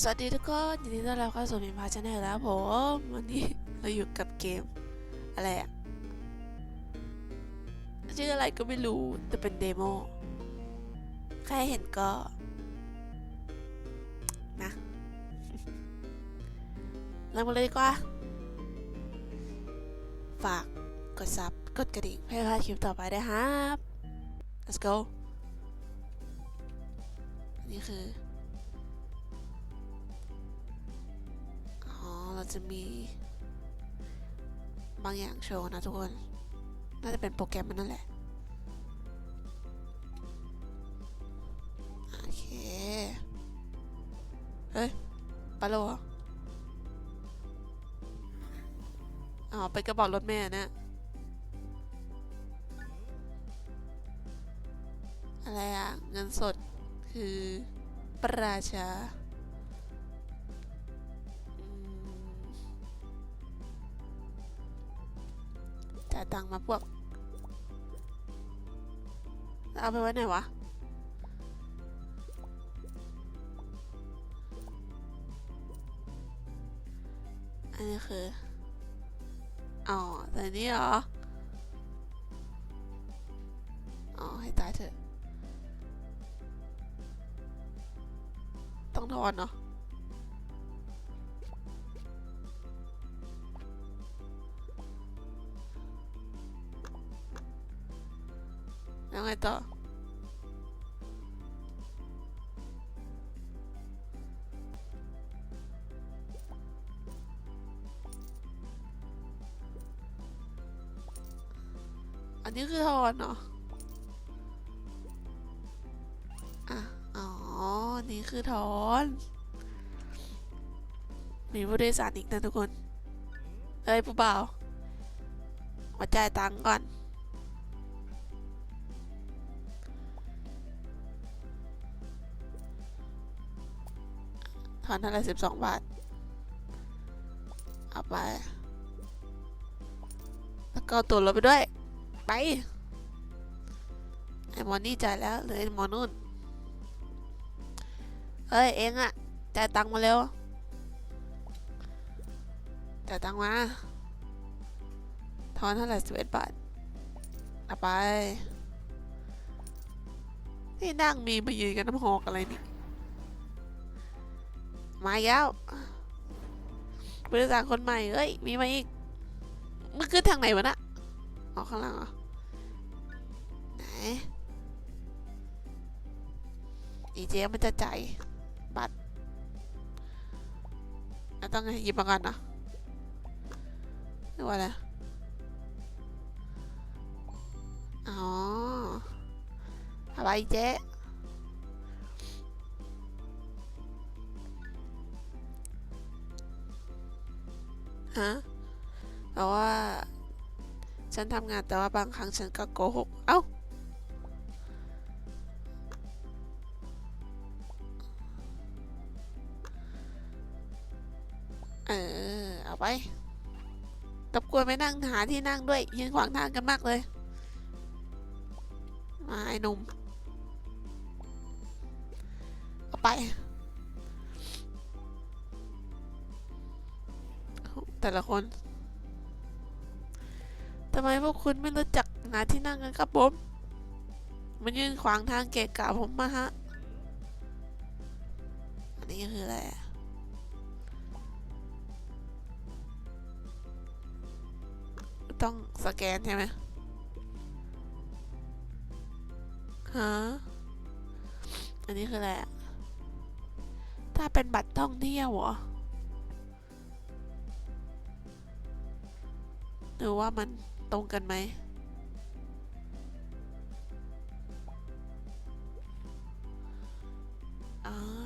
สวัสดีทุกคนยินดีต้อนรับเข้าสู่มินพาชาแนลแล้วผมวันนี้เราอยู่กับเกม อะไรอะชื่ออะไรก็ไม่รู้ แต่เป็นเดโมใครเห็นก็ นะเริ่มกันเลยดีกว่า ฝากกดซับกดกระดิ่งเพื่อพลาดคลิปต่อไปได้ครับ let's go นี่คือ เราจะมี บางอย่างโชว์นะทุกคน น่าจะเป็นโปรแกรมมันนั่นแหละ โอเค เฮ้ยไปล้วเหรออ๋อไปกระเป๋ารถแม่เนี่ยอะไรอะเงินสดคือประชา จ่ายตังมาพวก เอาไปไว้ไหนวะ อันนี้คือ อ๋อ แต่นี่เหรอ อ๋อ ให้ตายเถอะ ต้องทอนเนาะ แล้วไงต่ออันนี้คือทอนเนาะอะ อ๋อ นี่คือทอน มีผู้โดยสารอีกนะทุกคน เอ้ยผู้บ่าวมาจ่ายตังค์ก่อน ทอนเท่าไหร่สิบสองบาท เอาไป แล้วก็ตัวรถไปด้วย ไปไอ้หมอนี่จ่ายแล้วเหลือไอ้หมอนู่นเฮ้ย เองอะจ่ายตังค์มาเร็วจ่ายตังค์มาทอนเท่าไหร่สิบเอ็ดบาทเอาไป ที่นั่งมีมายืนกันน้ำหอกอะไรนี่ มาแล้วบริษัทคนใหม่เอ้ย มีมาอีกมึงขึ้นทางไหนวะนะออกข้างล่างเหรอ ไหน อีเจมันจะจ่ายบัตรต้องหยิบมาก่อนเนาะหรือว่าอะไร อ๋ออะไรเจ๊ ฮะแต่ว่า ฉันทำงานแต่ว่าบางครั้งฉันก็โกหก เอ้า เออ เอาไปรบกวนไปนั่งหาที่นั่งด้วยยืนขวางทางกันมากเลย มาไอ้หนุ่มเอาไป แต่ละคนทำไมพวกคุณไม่รู้จักหาที่นั่งกันครับผม มันยืนขวางทางเกะกะผมมาฮะ อันนี้คืออะไรต้องสแกนใช่ไหมฮะ อันนี้คืออะไร ถ้าเป็นบัตรท่องเที่ยวเหรอ หรือว่ามันตรงกันไหม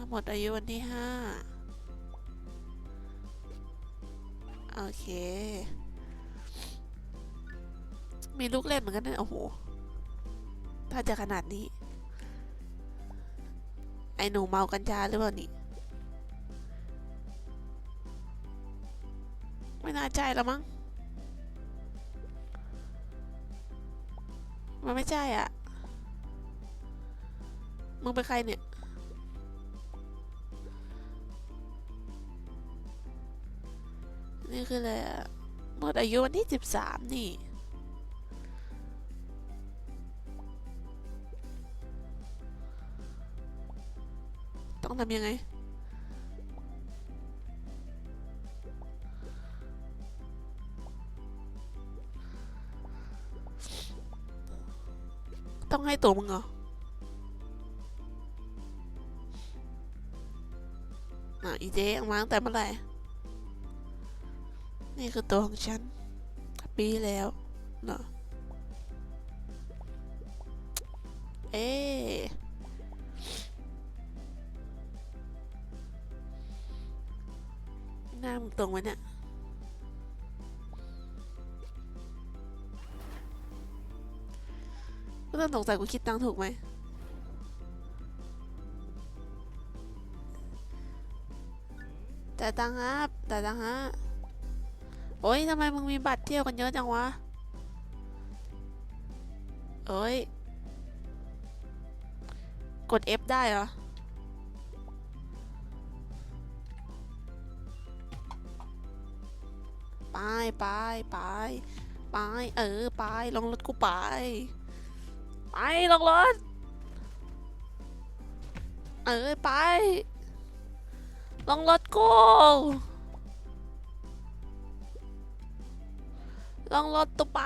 หมดอายุวันที่ห้าโอเค มีลูกเล่นเหมือนกันนะโอ้โห ถ้าจะขนาดนี้ ไอหนูเมากัญชาหรือเปล่านี่ ไม่น่าใจแล้วมั้ง มันไม่ใช่อะ มึงเป็นใครเนี่ย นี่คืออะไรอะหมดอายุวันที่สิบสามนี่ต้องทำยังไง ให้ตัวมึงเหรออะอีเจ๊เอามาตั้งแต่เมื่อไหร่ นี่คือตัวของฉัน ปีแล้วเหรอเอ๊ะหน้ามึงตรงไหมเนี่ย ก็ต้องสงสัยกูคิดตังถูกไหมจ่ายตังค์ครับจ่ายตังฮะโอ้ยทำไมมึงมีบัตรเที่ยวกันเยอะจังวะเอ้ย กด F ได้เหรอ ไปไปไปไปเออ ไป ลงรถกูไป ไปลงรถ เออไป ลงรถกูลงรถตัวไป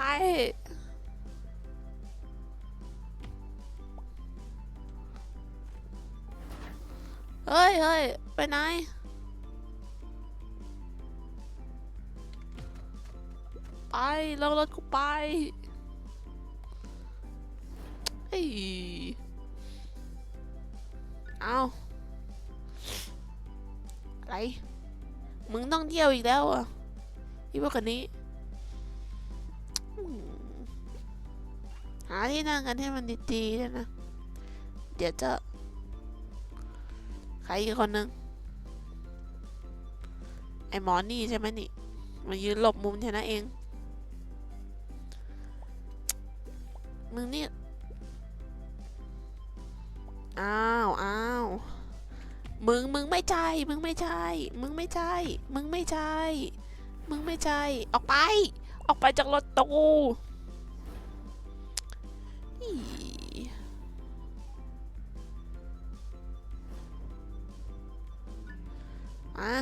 เฮ้ยเฮ้ยไปไหนไปลงรถกูไป เฮ้ยเอาอะไร มึงต้องเที่ยวอีกแล้วอะอีพวกคนนี้ หาที่นั่งกันให้มันดีๆด้วยนะ เดี๋ยวจะ ใครอีกคนนึง ไอหมอนี่ใช่ไหมนี่ มายืนหลบมุมชนะเอง มึงนี่ อ้าวอ้าวมึงมึงไม่ใช่ มึงไม่ใช่ มึงไม่ใช่ มึงไม่ใช่ มึงไม่ใช่ ออกไป ออกไปจากรถตูอีอะ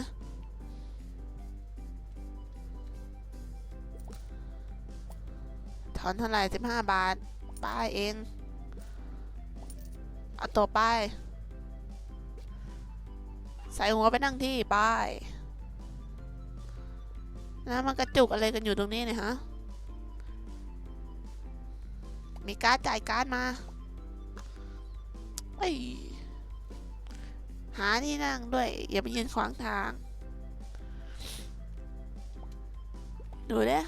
ถอนเท่าไหร่สิบห้าบาทป้ายเอง เอาตัวป้ายใส่หัวไปนั่งที่ป้ายแล้วมันกระจุกอะไรกันอยู่ตรงนี้เนี่ยฮะ มีการ์ดจ่ายการ์ดมาเอ้ยหาที่นั่งด้วย อย่าไปยืนขวางทาง ดูเด้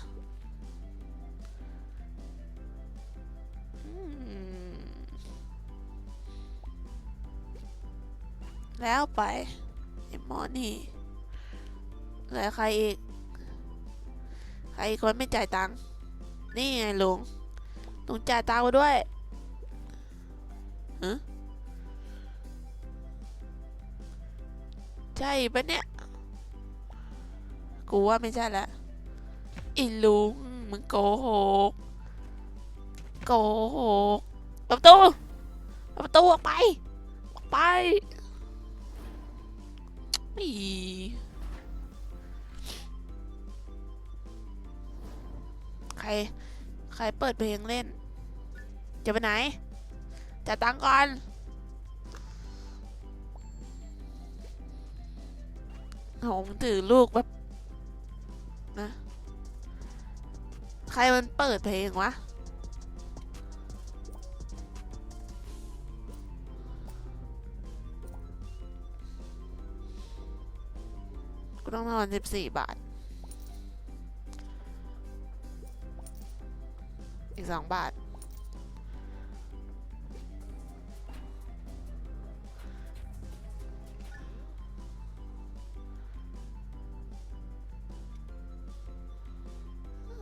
แล้วไปไอ้หมอนี่เหลือใครอีก ใครอีกคนไม่จ่ายตังค์นี่ไงลุงลุงจ่ายตังค์มาด้วยฮะใช่ปะเนี่ย กูว่าไม่ใช่ละอีลุงมึงโกหกโกหกประตูเปิดประตูออกไปออกไป อีใคร ใครเปิดเพลงเล่น จะไปไหนจ่ายตังก่อนโหมึงถือลูกแบบนะ ใครมันเปิดเพลงวะ ต้องทอนสิบสี่บาท อีกสองบาท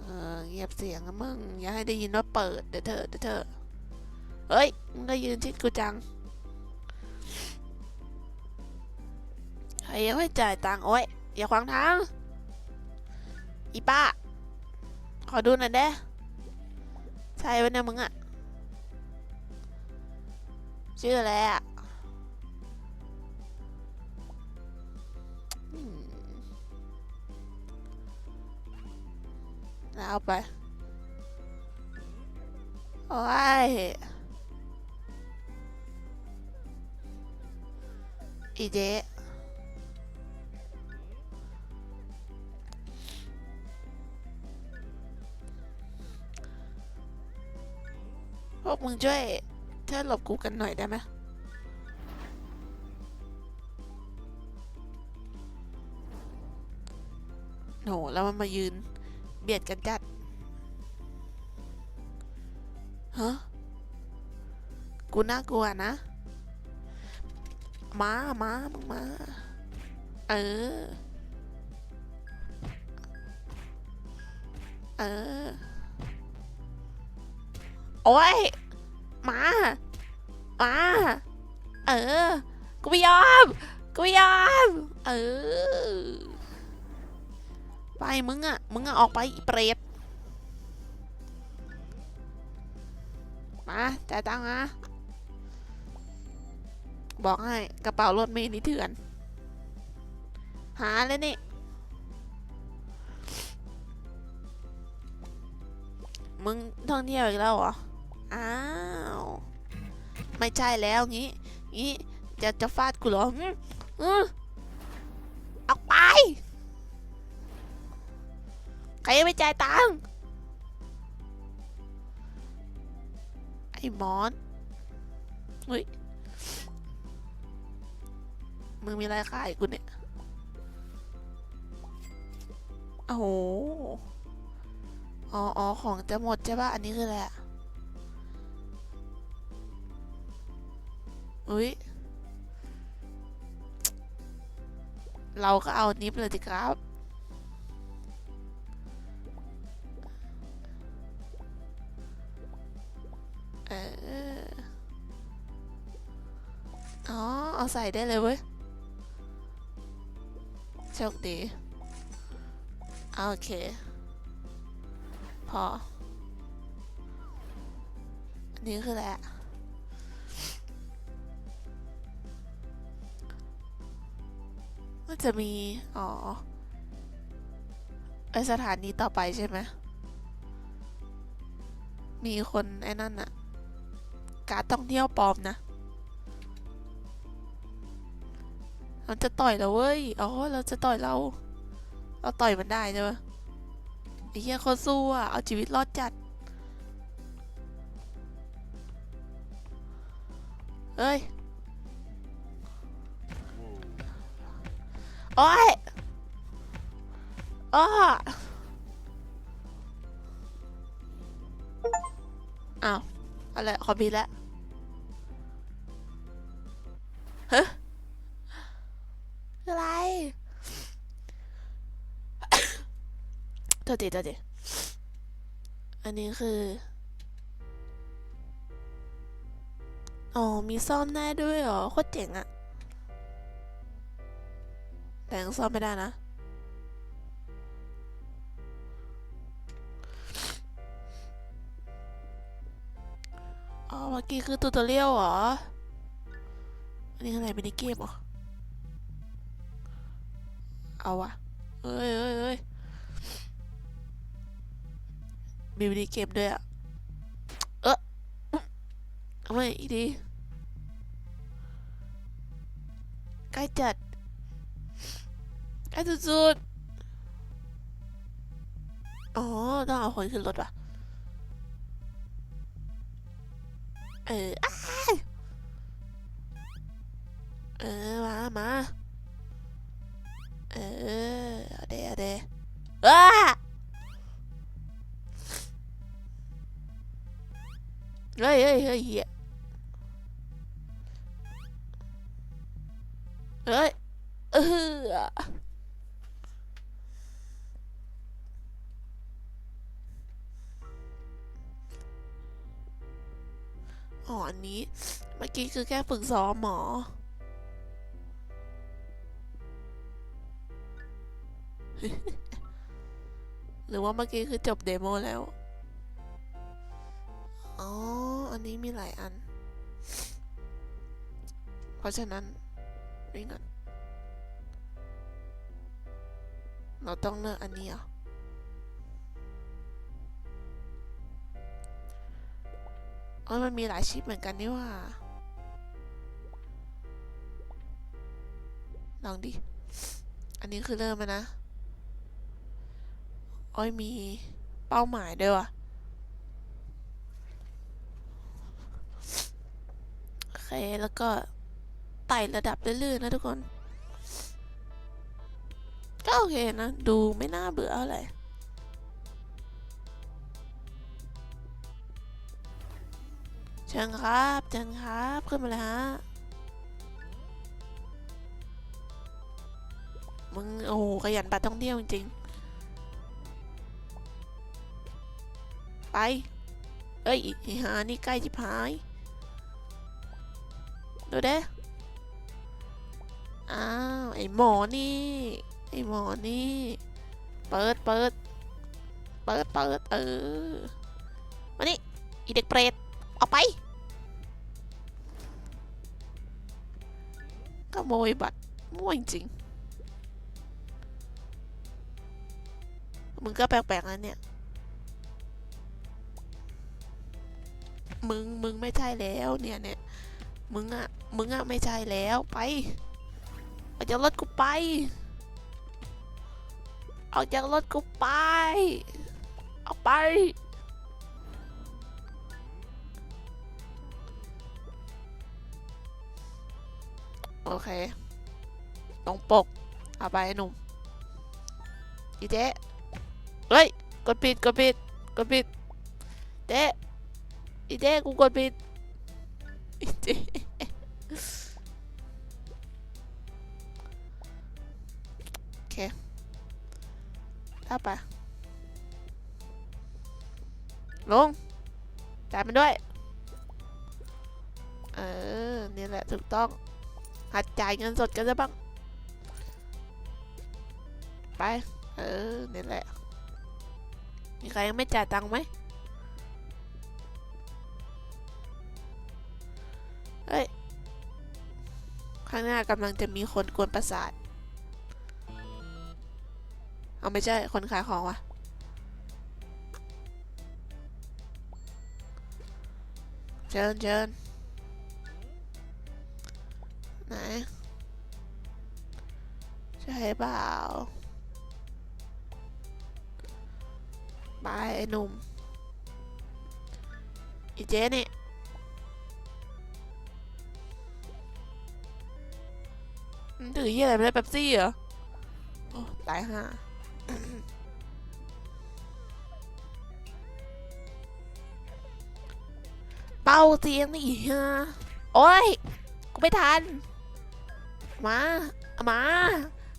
เออเงียบเสียงนะมึง อย่าให้ได้ยินว่าเปิด เดี๋ยวเธอเดี๋ยวเธอเฮ้ย มึงก็ยืนชิดกูจังใครยังไม่จ่ายตังค์โอ้ย อย่าขวางทาง อีป้า ขอดูหน่อยเด้ใช่ปะเนี่ยมึงอะชื่ออะไรอะเอาไป โอ้ยอีเจ๊ กมึงช่วยช่วยหลบกูกันหน่อยได้ไหมโหแล้วมันมายืน เบียดกันจัด ฮะ กูน่ากลัวนะ มามามึงมา เออ เออ โอ้ย มา มา เออ กูไม่ยอม กูไม่ยอม เออ ไปมึงอะมึงอะออกไปอีเปรตมาจ่ายตังค์นะบอกให้กระเป๋ารถเมล์นี่เถื่อน หาเลยนี่ มึงท่องเที่ยวอีกแล้วเหรอ อ้าว ไม่ใช่แล้วงี้งี้จะจะฟาดกูเหรออือออกไป ใครไม่จ่ายตังค์ไอ้หมอนเฮ้ยมึงมีอะไรขายกูเนี่ย โอ้โห อ๋ออ๋อของจะหมดใช่ปะอันนี้คืออะไรอะ อุ้ยเราก็เอานิฟเลยสิครับ เออ อ๋อ เอาใส่ได้เลยเว้ย โชคดีอะโอเค พอ อันนี้คืออะไรอะ จะมี อ๋อไอสถานีต่อไปใช่ไหม มีคนไอ้นั่นอะการ์ดท่องเที่ยวปลอมนะ มันจะต่อยเราเว้ย อ๋อ เราจะต่อยเรา เราต่อยมันได้ใช่ปะไอ้เหี้ยเขาสู้อะเอาชีวิตรอดจัด เอ้ย โอ้ยอ้ออ้าวอะไรขอพีแล้วเฮ้ยอะไรตัวดีตัวดีอันนี้คือ อ๋อ มีซ่อมได้ด้วยเหรอ โคตรเจ๋งอะ แต่ยังซ่อมไม่ได้นะ อ๋อ เมื่อกี้คือตูตอเรียลเหรอ อันนี้อะไรมินิเกมเหรอ เอาวะเอ้ยเอ้ยเอ้ยมีมินิเกมด้วยอะเออเอาไม่อีดีใกล้จัด ใกล้สุดๆอ๋อต้องเอาคนขึ้นรถว่ะเอออ้า นี้ เมื่อกี้คือแค่ฝึกซ้อมหมอ หรือว่าเมื่อกี้คือจบเดโมแล้ว อ๋อ อันนี้มีหลายอัน เพราะฉะนั้นนี่ก่อนเราต้องเลือกอันนี้อะ ออมันมีหลายชิปเหมือนกันนี่ว่า ลองดิ อันนี้คือเริ่มแล้วนะโอ้ยมีเป้าหมายด้วยว่ะ โอเค แล้วก็ไต่ระดับเรื่อยๆนะทุกคน ก็โอเคนะ ดูไม่น่าเบื่ออะไร เชิญครับเชิญครับขึ้นมาเลยฮะมึงโอ้ขยันบัตรท่องเที่ยวจริงๆ ไป เอ้ยไอ้หานี่ใกล้จิบหาย ดูเด้อ้าว ไอ้หมอนี่ ไอ้หมอนี่ เปิดเปิด เปิดเปิดเออมานี่อีเด็กเปรต ไป ขโมยบัตรมั่วจริงมึงก็แปลกๆนะเนี่ย มึง มึงไม่ใช่แล้วเนี่ยเนี่ย มึงอะมึงอะไม่ใช่แล้วไปออกจากรถกูไป ออกจากรถกูไป ออกไป โอเค ตรงปก เอาไปไอ้หนุ่มอีเจ๊เฮ้ย กดปิด กดปิด กดปิด เจ๊อีเจ๊กูกดปิดอีเจ๊โอเคถ้าไปลงจ่ายมันด้วย เออ นี่แหละถูกต้อง หัดจ่ายเงินสดกันซะบ้าง ไป เออนี่แหละ มีใครยังไม่จ่ายตังค์ไหมเฮ้ย ข้างหน้ากำลังจะมีคนกวนประสาท เอาไม่ใช่ คนขายของวะเชิญเชิญ ไหน ใช่เปล่าบายไอ้หนุ่ม อีเจ๊นี่มึงถือเหี้ยอะไรไม่ได้เป๊ปซี่เหรอ โอ้ตายห่าเป่าเสียงนี่ฮะโอ้ย กูไม่ทัน มามา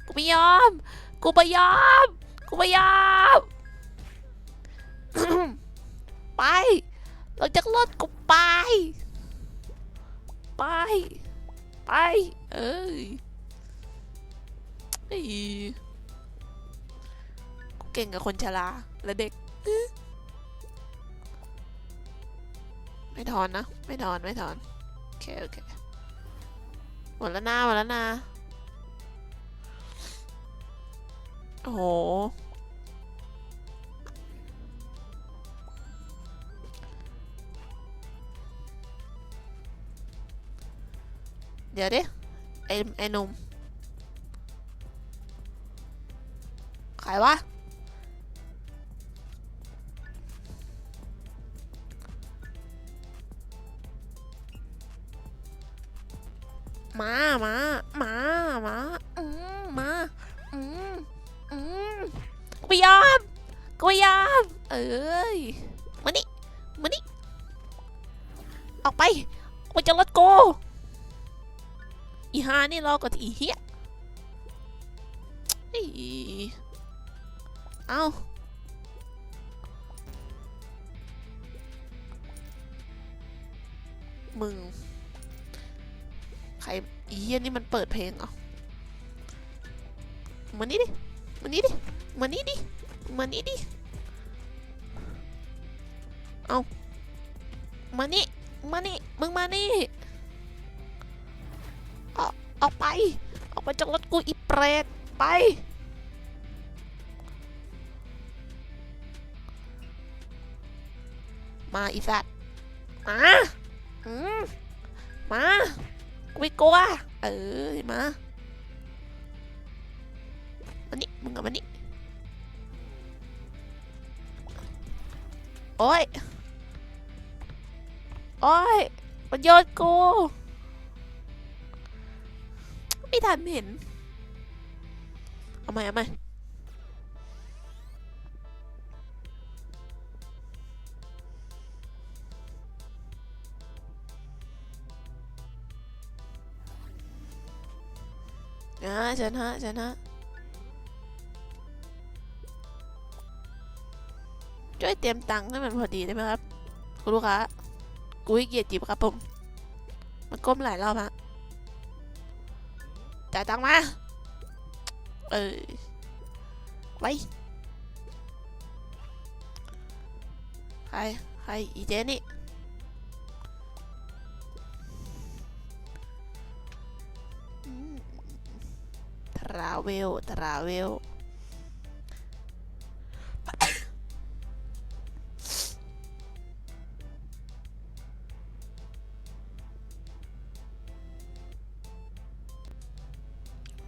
กูไม่ยอม กูไม่ยอม กูไม่ยอม ไปลงจากรถกูไป ไป ไป เอ้ยเอ้ยกูเก่งกับคนชราและเด็กอื้อไม่ถอนนะ ไม่ถอน ไม่ถอน โอเค โอเค หมดแล้วนะหมดแล้วนะโอ้โหเดี๋ยวดิไอ้ไอหนุ่มขายวะ มามามามาอืมมาอืมอืมกูไม่ยอมกูไม่ยอมเอ้ยมานี่มานี่ออกไปออกจากรถกูอีฮานี่รอก่อนอีเหี้ยอีเอามึง ใครอีเฮียนี่มันเปิดเพลงเอามานี่ดิมานี่ดิมานี่ดิมานี่ดิเอามานี่มานี่มึงมานี่เอาเอาไปเอาไปจากรถกูอีเปรตไป มาอีสัตมาอืมมา กูไม่กลัว เออมามานี่มึงเอามานี่โอ้ย โอ้ยมันโยนกู ไม่ทันเห็น เอาไหมเอาไหม อ่าเชิญฮะเชิญฮะช่วยเตรียมตังค์ให้มันพอดีได้ไหมครับคุณลูกค้ากูให้เกียรติบครับผมมันก้มหลายรอบฮะจ่ายตังค์มาเออไว้ใครใครอีเจนี่ ราเวลทราเวล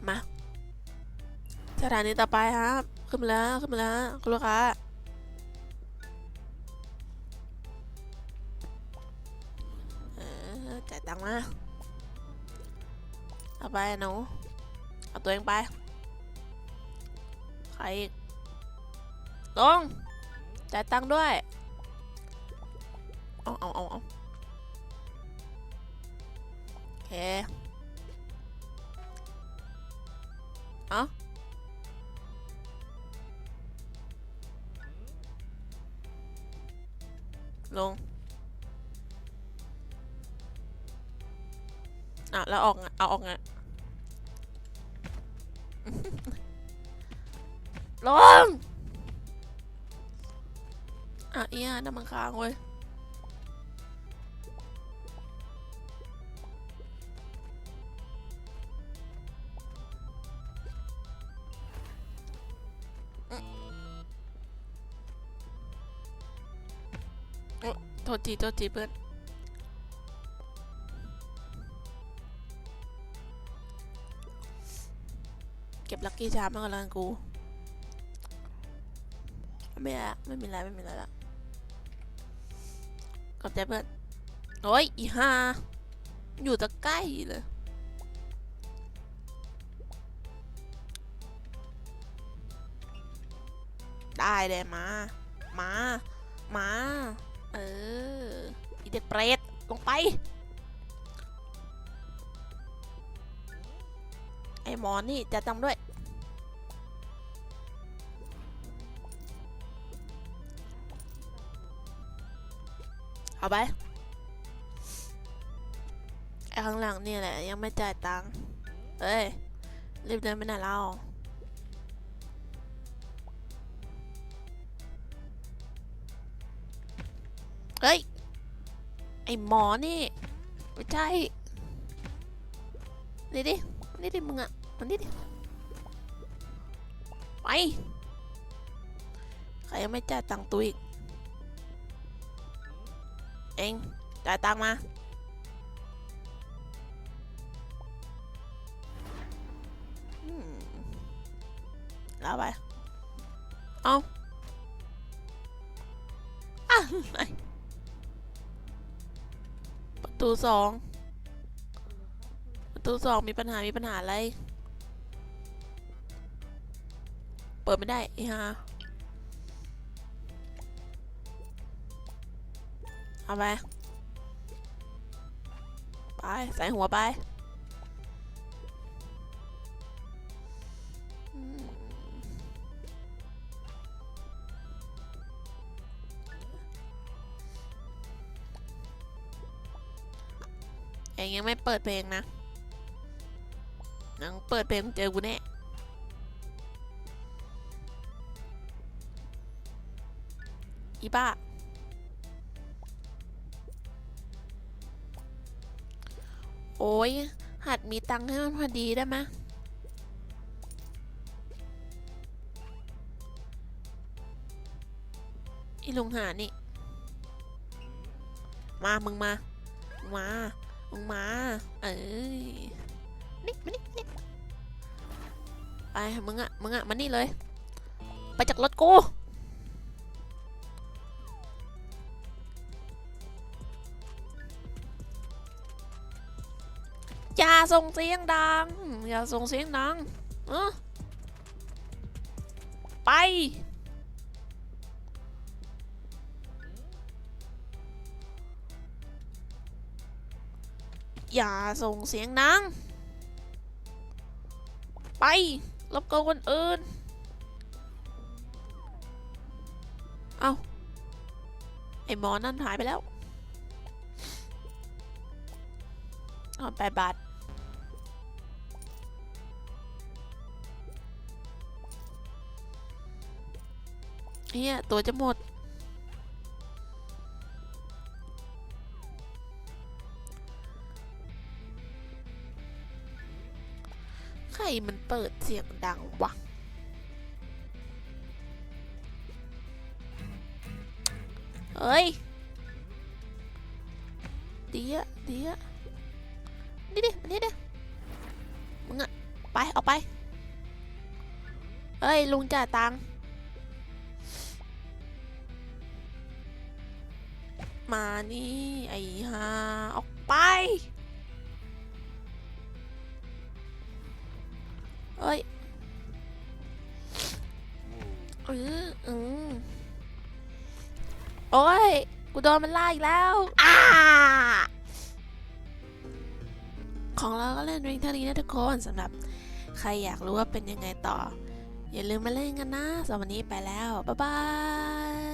มาสถานีต่อไปครับ ขึ้นมาแล้ว ขึ้นมาแล้วคุณลูกค้าจ่ายตังค์มาเอาไปหนู เอาตัวเองไป ใครอีกลงจ่ายตังค์ด้วย เอาเอาเอาเอาโอเค เอาลงอะแล้วออกเอาออกไง ลงอะเอียน้ำมันค้างเว้ยโทษทีโทษทีเพื่อนเก็บลักกี้ชาร์ปมาก่อนละกันกู ไม่ละไม่มีอะไรไม่มีอะไรละขอบใจเพื่อนโอ้ยอีห่าอยู่ตะใกล้เลยได้เลยมา มา มา เออ อีเด็กเปรตลงไป ไอ้หมอนี่จะจำด้วย เอาไปไอ้ข้างหลังนี่แหละ ยังไม่จ่ายตังค์เอ้ย รีบเดินไปไหนเราเฮ้ย ไอหมอนี่ ไม่ใช่ นี่ดิ นี่ดิมึงอะมันนี่ดิ ไป ใครยังไม่จ่ายตังค์ตัวอีก เองจ่ายตังมาอืมแล้วไป เอาอะไรประตูสองประตูสองมีปัญหา มีปัญหาอะไร เปิดไม่ได้ไอ้ห่า เอาไป ไป ใส่หัวไปอืมเองยังไม่เปิดเพลงนะนังเปิดเพลงเจอกูแน่อีบ้า โอ้ยหัดมีตังค์ให้มันพอดีได้ไหมอีลุงหานี่ มามึงมามึงมา มึงมา เอ้ยนี่มานี่นี่ไปมึงอะมึงอะมานี่เลย ไปจากรถกู อย่าส่งเสียงดัง อย่าส่งเสียงดังเออไป อย่าส่งเสียงดัง ไปรบกวนคนอื่น เอาไอหมอนั่นหายไปแล้วเอแปดบาท เฮียตัวจะหมด ใครมันเปิดเสียงดังวะเฮ้ยเดีอะดีอะนี่ดินี่ดิมึงอะไป เอาไปเฮ้ย ลุงจ่ายตังค์ มานี่ ไอ้ห่าออกไป เอ้ยเอออืมโอ้ย กูโดนมันไล่อีกแล้วอ้าของเราก็เล่นเพียงเท่านี้นะทุกคนสำหรับใครอยากรู้ว่าเป็นยังไงต่อ อย่าลืมมาเล่นกันนะสำหรับวันนี้ไปแล้ว บ๊ายบาย